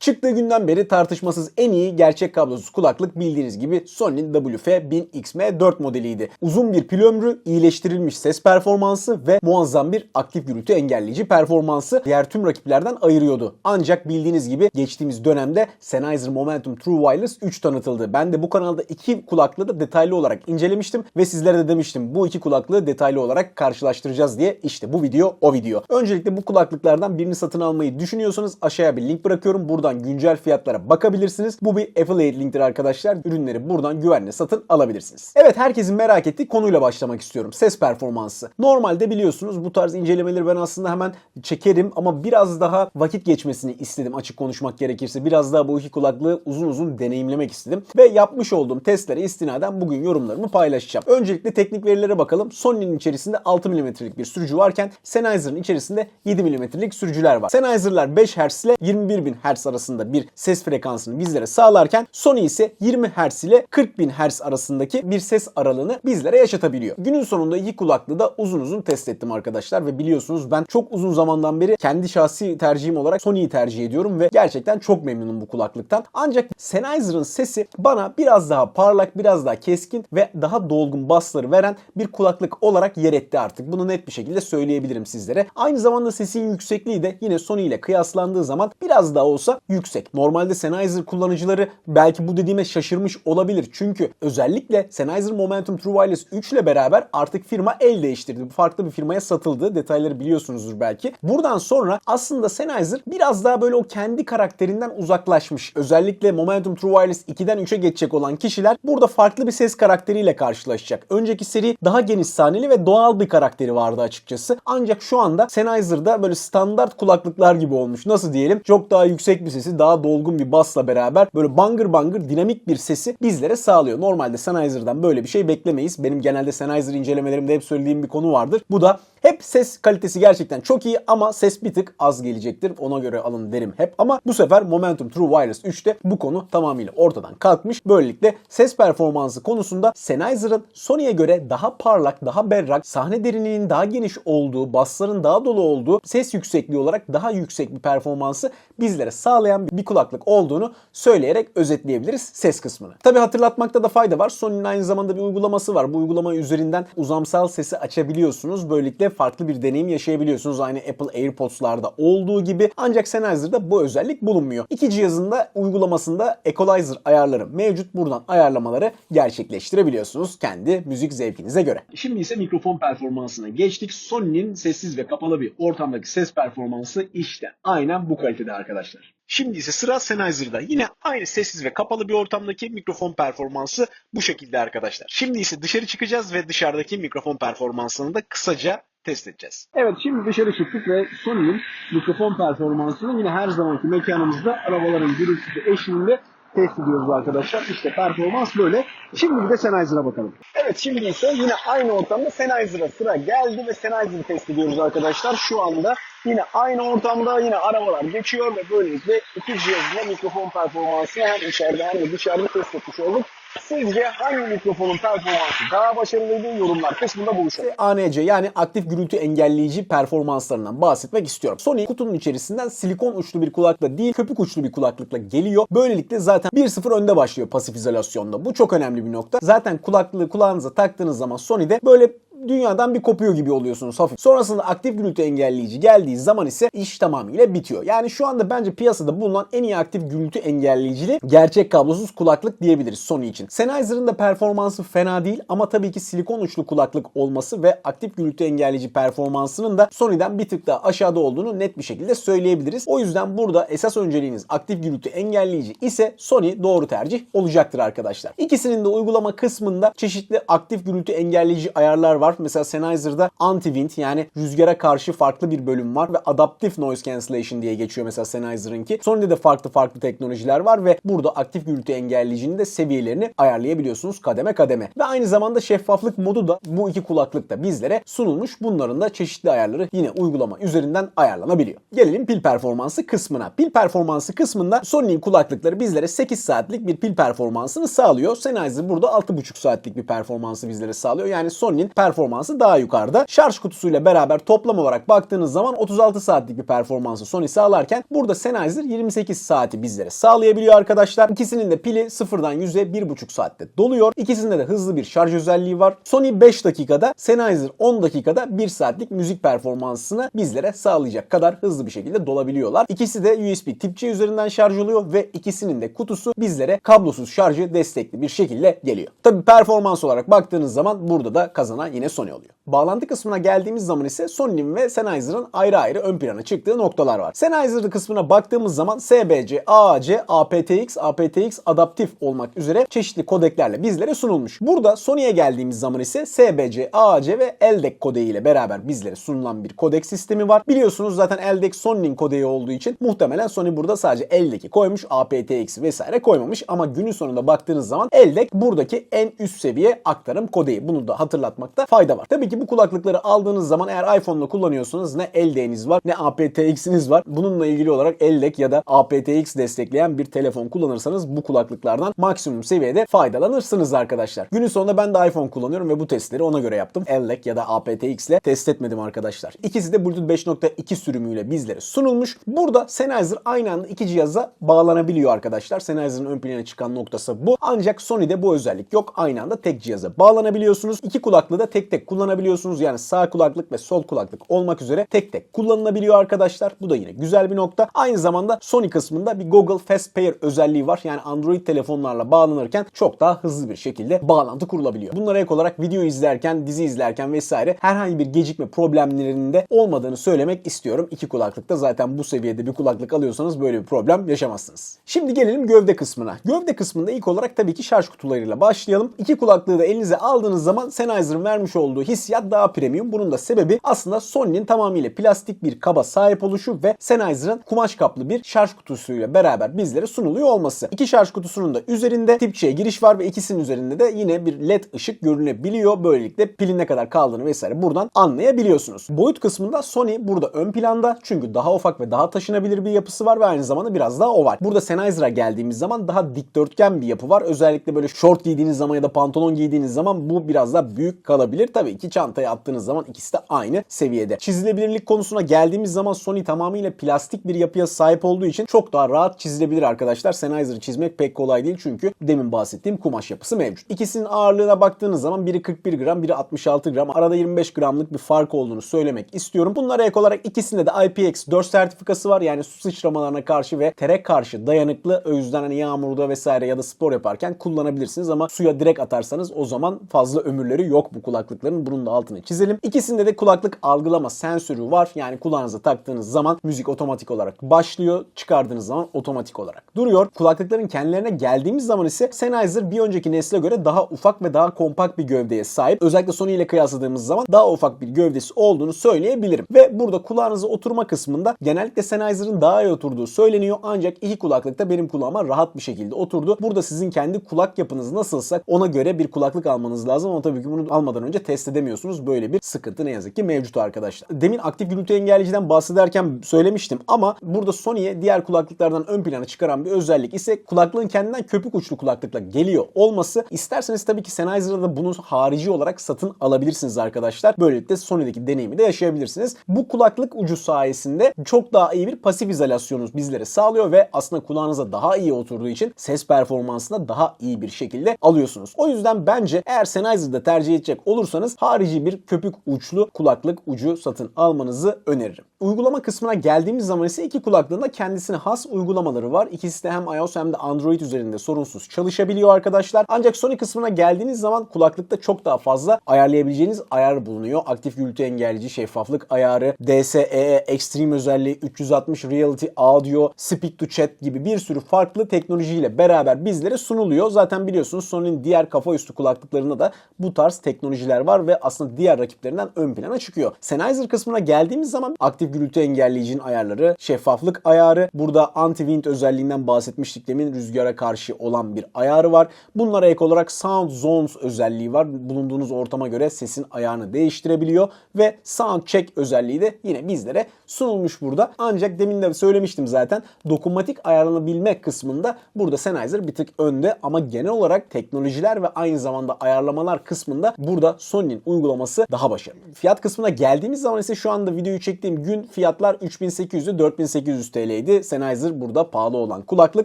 Çıktığı günden beri tartışmasız en iyi gerçek kablosuz kulaklık bildiğiniz gibi Sony'nin WF-1000XM4 modeliydi. Uzun bir pil ömrü, iyileştirilmiş ses performansı ve muazzam bir aktif gürültü engelleyici performansı diğer tüm rakiplerden ayırıyordu. Ancak bildiğiniz gibi geçtiğimiz dönemde Sennheiser Momentum True Wireless 3 tanıtıldı. Ben de bu kanalda iki kulaklığı da detaylı olarak incelemiştim ve sizlere de demiştim bu iki kulaklığı detaylı olarak karşılaştıracağız diye. İşte bu video o video. Öncelikle bu kulaklıklardan birini satın almayı düşünüyorsanız aşağıya bir link bırakıyorum. Buradan güncel fiyatlara bakabilirsiniz. Bu bir affiliate linktir arkadaşlar. Ürünleri buradan güvenle satın alabilirsiniz. Evet herkesin merak ettiği konuyla başlamak istiyorum. Ses performansı. Normalde biliyorsunuz bu tarz incelemeleri ben aslında hemen çekerim ama biraz daha vakit geçmesini istedim açık konuşmak gerekirse. Biraz daha bu iki kulaklığı uzun uzun deneyimlemek istedim. Ve yapmış olduğum testlere istinaden bugün yorumlarımı paylaşacağım. Öncelikle teknik verilere bakalım. Sony'nin içerisinde 6 mm'lik bir sürücü varken Sennheiser'ın içerisinde 7 mm'lik sürücüler var. Sennheiser'lar 5 Hz ile 21.000 Hz arasında bir ses frekansını bizlere sağlarken Sony ise 20 Hz ile 40.000 Hz arasındaki bir ses aralığını bizlere yaşatabiliyor. Günün sonunda iki kulaklığı da uzun uzun test ettim arkadaşlar ve biliyorsunuz ben çok uzun zamandan beri kendi şahsi tercihim olarak Sony'yi tercih ediyorum ve gerçekten çok memnunum bu kulaklıktan. Ancak Sennheiser'ın sesi bana biraz daha parlak, biraz daha keskin ve daha dolgun bassları veren bir kulaklık olarak yer etti artık. Bunu net bir şekilde söyleyebilirim sizlere. Aynı zamanda sesin yüksekliği de yine Sony ile kıyaslandığı zaman biraz daha olsa yüksek. Normalde Sennheiser kullanıcıları belki bu dediğime şaşırmış olabilir. Çünkü özellikle Sennheiser Momentum True Wireless 3 ile beraber artık firma el değiştirdi. Farklı bir firmaya satıldı. Detayları biliyorsunuzdur belki. Buradan sonra aslında Sennheiser biraz daha böyle o kendi karakterinden uzaklaşmış. Özellikle Momentum True Wireless 2'den 3'e geçecek olan kişiler burada farklı bir ses karakteriyle karşılaşacak. Önceki seri daha geniş sahneli ve doğal bir karakteri vardı açıkçası. Ancak şu anda Sennheiser'da böyle standart kulaklıklar gibi olmuş. Nasıl diyelim? Çok daha yüksek bir sesi, daha dolgun bir bassla beraber böyle bangır bangır dinamik bir sesi bizlere sağlıyor. Normalde Sennheiser'dan böyle bir şey beklemeyiz. Benim genelde Sennheiser incelemelerimde hep söylediğim bir konu vardır. Bu da hep ses kalitesi gerçekten çok iyi ama ses bir tık az gelecektir. Ona göre alın derim hep. Ama bu sefer Momentum True Wireless 3'te bu konu tamamıyla ortadan kalkmış. Böylelikle ses performansı konusunda Sennheiser'ın Sony'ye göre daha parlak, daha berrak, sahne derinliğinin daha geniş olduğu, bassların daha dolu olduğu, ses yüksekliği olarak daha yüksek bir performansı bizlere sağlayan bir kulaklık olduğunu söyleyerek özetleyebiliriz ses kısmını. Tabi hatırlatmakta da fayda var. Sony'nin aynı zamanda bir uygulaması var. Bu uygulama üzerinden uzamsal sesi açabiliyorsunuz. Böylelikle farklı bir deneyim yaşayabiliyorsunuz. Aynı Apple AirPods'larda olduğu gibi. Ancak Sennheiser'da bu özellik bulunmuyor. İki cihazın da uygulamasında equalizer ayarları mevcut. Buradan ayarlamaları gerçekleştirebiliyorsunuz kendi müzik zevkinize göre. Şimdi ise mikrofon performansına geçtik. Sony'nin sessiz ve kapalı bir ortamdaki ses performansı işte aynen bu kalitede arkadaşlar. Şimdi ise sıra Sennheiser'da. Yine aynı sessiz ve kapalı bir ortamdaki mikrofon performansı bu şekilde arkadaşlar. Şimdi ise dışarı çıkacağız ve dışarıdaki mikrofon performansını da kısaca test edeceğiz. Evet şimdi dışarı çıktık ve Sony'nin mikrofon performansını yine her zamanki mekanımızda arabaların gürültüsü eşliğinde test ediyoruz arkadaşlar. İşte performans böyle. Şimdi bir de Sennheiser'a bakalım. Evet şimdi ise yine aynı ortamda Sennheiser'a sıra geldi ve Sennheiser'ı test ediyoruz arkadaşlar. Şu anda yine aynı ortamda yine arabalar geçiyor ve böylelikle iki cihazın da mikrofon performansı hem içeride hem de dışarıda test etmiş olduk. Sizce hangi mikrofonun performansı daha başarılıydı? Yorumlar kısmında buluşalım. ANC yani aktif gürültü engelleyici performanslarından bahsetmek istiyorum. Sony kutunun içerisinden silikon uçlu bir kulakla değil köpük uçlu bir kulaklıkla geliyor. Böylelikle zaten 1-0 önde başlıyor pasif izolasyonda. Bu çok önemli bir nokta. Zaten kulaklığı kulağınıza taktığınız zaman Sony'de böyle dünyadan bir kopuyor gibi oluyorsunuz hafif. Sonrasında aktif gürültü engelleyici geldiği zaman ise iş tamamıyla bitiyor. Yani şu anda bence piyasada bulunan en iyi aktif gürültü engelleyicili gerçek kablosuz kulaklık diyebiliriz Sony için. Sennheiser'ın da performansı fena değil ama tabii ki silikon uçlu kulaklık olması ve aktif gürültü engelleyici performansının da Sony'den bir tık daha aşağıda olduğunu net bir şekilde söyleyebiliriz. O yüzden burada esas önceliğiniz aktif gürültü engelleyici ise Sony doğru tercih olacaktır arkadaşlar. İkisinin de uygulama kısmında çeşitli aktif gürültü engelleyici ayarlar var. Mesela Sennheiser'da anti-wind yani rüzgara karşı farklı bir bölüm var ve adaptif noise cancellation diye geçiyor mesela Sennheiser'ınki. Sony'de de farklı farklı teknolojiler var ve burada aktif gürültü engelleyicinin de seviyelerini ayarlayabiliyorsunuz kademe kademe. Ve aynı zamanda şeffaflık modu da bu iki kulaklıkta bizlere sunulmuş. Bunların da çeşitli ayarları yine uygulama üzerinden ayarlanabiliyor. Gelelim pil performansı kısmına. Pil performansı kısmında Sony'nin kulaklıkları bizlere 8 saatlik bir pil performansını sağlıyor. Sennheiser burada 6,5 saatlik bir performansı bizlere sağlıyor. Yani Sony'nin performansı performansı daha yukarıda. Şarj kutusuyla beraber toplam olarak baktığınız zaman 36 saatlik bir performansı Sony sağlarken burada Sennheiser 28 saati bizlere sağlayabiliyor arkadaşlar. İkisinin de pili sıfırdan 100'e 1,5 saatte doluyor. İkisinde de hızlı bir şarj özelliği var. Sony 5 dakikada, Sennheiser 10 dakikada 1 saatlik müzik performansını bizlere sağlayacak kadar hızlı bir şekilde dolabiliyorlar. İkisi de USB Tip-C üzerinden şarj oluyor ve ikisinin de kutusu bizlere kablosuz şarjı destekli bir şekilde geliyor. Tabi performans olarak baktığınız zaman burada da kazanan yine Sony oluyor. Bağlantı kısmına geldiğimiz zaman ise Sony'nin ve Sennheiser'ın ayrı ayrı ön plana çıktığı noktalar var. Sennheiser kısmına baktığımız zaman SBC, AAC, aptX, aptX adaptif olmak üzere çeşitli kodeklerle bizlere sunulmuş. Burada Sony'ye geldiğimiz zaman ise SBC, AAC ve LDAC kodeği ile beraber bizlere sunulan bir kodek sistemi var. Biliyorsunuz zaten LDAC Sony'nin kodeği olduğu için muhtemelen Sony burada sadece LDAC'i koymuş, aptX vesaire koymamış ama günün sonunda baktığınız zaman LDAC buradaki en üst seviye aktarım kodeği. Bunu da hatırlatmakta fayda var. Tabii ki bu kulaklıkları aldığınız zaman eğer iPhone'la kullanıyorsanız ne LDAC'iniz var ne aptX'iniz var. Bununla ilgili olarak LDAC ya da aptX destekleyen bir telefon kullanırsanız bu kulaklıklardan maksimum seviyede faydalanırsınız arkadaşlar. Günün sonunda ben de iPhone kullanıyorum ve bu testleri ona göre yaptım. LDAC ya da aptX ile test etmedim arkadaşlar. İkisi de Bluetooth 5.2 sürümüyle bizlere sunulmuş. Burada Sennheiser aynı anda iki cihaza bağlanabiliyor arkadaşlar. Sennheiser'ın ön plana çıkan noktası bu. Ancak Sony'de bu özellik yok. Aynı anda tek cihaza bağlanabiliyorsunuz. İki kulaklığı da tek tek kullanabiliyorsunuz. Yani sağ kulaklık ve sol kulaklık olmak üzere tek tek kullanılabiliyor arkadaşlar. Bu da yine güzel bir nokta. Aynı zamanda Sony kısmında bir Google Fast Pair özelliği var. Yani Android telefonlarla bağlanırken çok daha hızlı bir şekilde bağlantı kurulabiliyor. Bunlara ek olarak video izlerken, dizi izlerken vesaire herhangi bir gecikme problemlerinin de olmadığını söylemek istiyorum. İki kulaklıkta zaten bu seviyede bir kulaklık alıyorsanız böyle bir problem yaşamazsınız. Şimdi gelelim gövde kısmına. Gövde kısmında ilk olarak tabii ki şarj kutularıyla başlayalım. İki kulaklığı da elinize aldığınız zaman Sennheiser'ın vermiş olduğu hissiyat daha premium. Bunun da sebebi aslında Sony'nin tamamıyla plastik bir kaba sahip oluşu ve Sennheiser'ın kumaş kaplı bir şarj kutusuyla beraber bizlere sunuluyor olması. İki şarj kutusunun da üzerinde Tip-C giriş var ve ikisinin üzerinde de yine bir led ışık görünebiliyor. Böylelikle pilin ne kadar kaldığını vesaire buradan anlayabiliyorsunuz. Boyut kısmında Sony burada ön planda çünkü daha ufak ve daha taşınabilir bir yapısı var ve aynı zamanda biraz daha oval. Burada Sennheiser'a geldiğimiz zaman daha dikdörtgen bir yapı var. Özellikle böyle short giydiğiniz zaman ya da pantolon giydiğiniz zaman bu biraz daha büyük kalabilir. Tabii ki çantaya attığınız zaman ikisi de aynı seviyede. Çizilebilirlik konusuna geldiğimiz zaman Sony tamamıyla plastik bir yapıya sahip olduğu için çok daha rahat çizilebilir arkadaşlar. Sennheiser'ı çizmek pek kolay değil çünkü demin bahsettiğim kumaş yapısı mevcut. İkisinin ağırlığına baktığınız zaman biri 41 gram, biri 66 gram. Arada 25 gramlık bir fark olduğunu söylemek istiyorum. Bunlara ek olarak ikisinde de IPX4 sertifikası var. Yani su sıçramalarına karşı ve tere karşı dayanıklı. O yüzden hani yağmurda vesaire ya da spor yaparken kullanabilirsiniz ama suya direkt atarsanız o zaman fazla ömürleri yok bu kulaklıkların. Bunun da altını çizelim. İkisinde de kulaklık algılama sensörü var. Yani kulağınıza taktığınız zaman müzik otomatik olarak başlıyor. Çıkardığınız zaman otomatik olarak duruyor. Kulaklıkların kendilerine geldiğimiz zaman ise Sennheiser bir önceki nesle göre daha ufak ve daha kompakt bir gövdeye sahip. Özellikle Sony ile kıyasladığımız zaman daha ufak bir gövdesi olduğunu söyleyebilirim. Ve burada kulağınıza oturma kısmında genellikle Sennheiser'ın daha iyi oturduğu söyleniyor. Ancak iki kulaklıkta benim kulağıma rahat bir şekilde oturdu. Burada sizin kendi kulak yapınız nasılsa ona göre bir kulaklık almanız lazım. Ama tabii ki bunu almadan önce test edemiyorsunuz. Böyle bir sıkıntı ne yazık ki mevcut arkadaşlar. Demin aktif gürültü engelleyiciden bahsederken söylemiştim ama burada Sony'ye diğer kulaklıklardan ön plana çıkaran bir özellik ise kulaklığın kendinden köpük uçlu kulaklıkla geliyor olması. İsterseniz tabii ki Sennheiser'da da bunu harici olarak satın alabilirsiniz arkadaşlar. Böylelikle Sony'deki deneyimi de yaşayabilirsiniz. Bu kulaklık ucu sayesinde çok daha iyi bir pasif izolasyonu bizlere sağlıyor ve aslında kulağınıza daha iyi oturduğu için ses performansını daha iyi bir şekilde alıyorsunuz. O yüzden bence eğer Sennheiser'da tercih edecek olursanız harici bir köpük uçlu kulaklık ucu satın almanızı öneririm. Uygulama kısmına geldiğimiz zaman ise iki kulaklığın da kendisine has uygulamaları var. İkisi de hem iOS hem de Android üzerinde sorunsuz çalışabiliyor arkadaşlar. Ancak Sony kısmına geldiğiniz zaman kulaklıkta çok daha fazla ayarlayabileceğiniz ayar bulunuyor. Aktif gürültü engelleyici, şeffaflık ayarı, DSEE, Extreme özelliği, 360 Reality Audio, Speak to Chat gibi bir sürü farklı teknolojiyle beraber bizlere sunuluyor. Zaten biliyorsunuz Sony'nin diğer kafa üstü kulaklıklarında da bu tarz teknolojiler var ve aslında diğer rakiplerinden ön plana çıkıyor. Sennheiser kısmına geldiğimiz zaman aktif gürültü engelleyicinin ayarları, şeffaflık ayarı, burada anti-wind özelliğinden bahsetmiştik demin rüzgara karşı olan bir ayarı var. Bunlara ek olarak Sound Zones özelliği var. Bulunduğunuz ortama göre sesin ayarını değiştirebiliyor ve Sound Check özelliği de yine bizlere sunulmuş burada. Ancak demin de söylemiştim zaten dokunmatik ayarlanabilme kısmında burada Sennheiser bir tık önde ama genel olarak teknolojiler ve aynı zamanda ayarlamalar kısmında burada Sony'nin uygulaması daha başarılı. Fiyat kısmına geldiğimiz zaman ise şu anda videoyu çektiğim gün fiyatlar 3800'ü 4800 TL'ydi. Sennheiser burada pahalı olan kulaklık.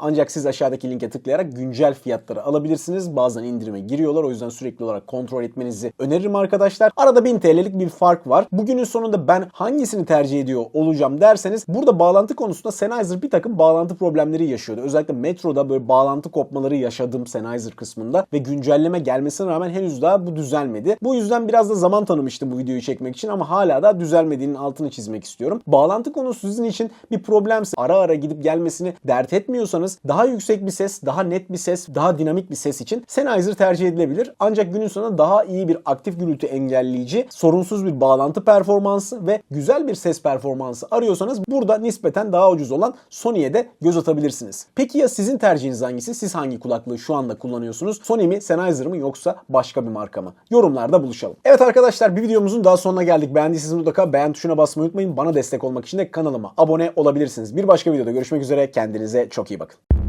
Ancak siz aşağıdaki linke tıklayarak güncel fiyatları alabilirsiniz. Bazen indirime giriyorlar. O yüzden sürekli olarak kontrol etmenizi öneririm arkadaşlar. Arada 1000 TL'lik bir fark var. Bugünün sonunda ben hangisini tercih ediyor olacağım derseniz burada bağlantı konusunda Sennheiser bir takım bağlantı problemleri yaşıyordu. Özellikle metroda böyle bağlantı kopmaları yaşadım Sennheiser kısmında ve güncelleme gelmesine rağmen henüz daha bu düzelmedi. Bu yüzden biraz da zaman tanımıştım bu videoyu çekmek için ama hala da düzelmediğinin altını çizmek istiyorum. Bağlantı konusu sizin için bir problemse ara ara gidip gelmesini dert etmiyorsanız daha yüksek bir ses, daha net bir ses, daha dinamik bir ses için Sennheiser tercih edilebilir. Ancak günün sonunda daha iyi bir aktif gürültü engelleyici, sorunsuz bir bağlantı performansı ve güzel bir ses performansı arıyorsanız burada nispeten daha ucuz olan Sony'ye de göz atabilirsiniz. Peki ya sizin tercihiniz hangisi? Siz hangi kulaklığı şu anda kullanıyorsunuz? Sony mi, Sennheiser mı yoksa başka bir marka mı? Yorumlarda buluşalım. Evet arkadaşlar bir videomuzun daha sonuna geldik. Beğendiyseniz mutlaka beğen tuşuna basmayı unutmayın. Bana destek olmak için de kanalıma abone olabilirsiniz. Bir başka videoda görüşmek üzere. Kendinize çok iyi bakın.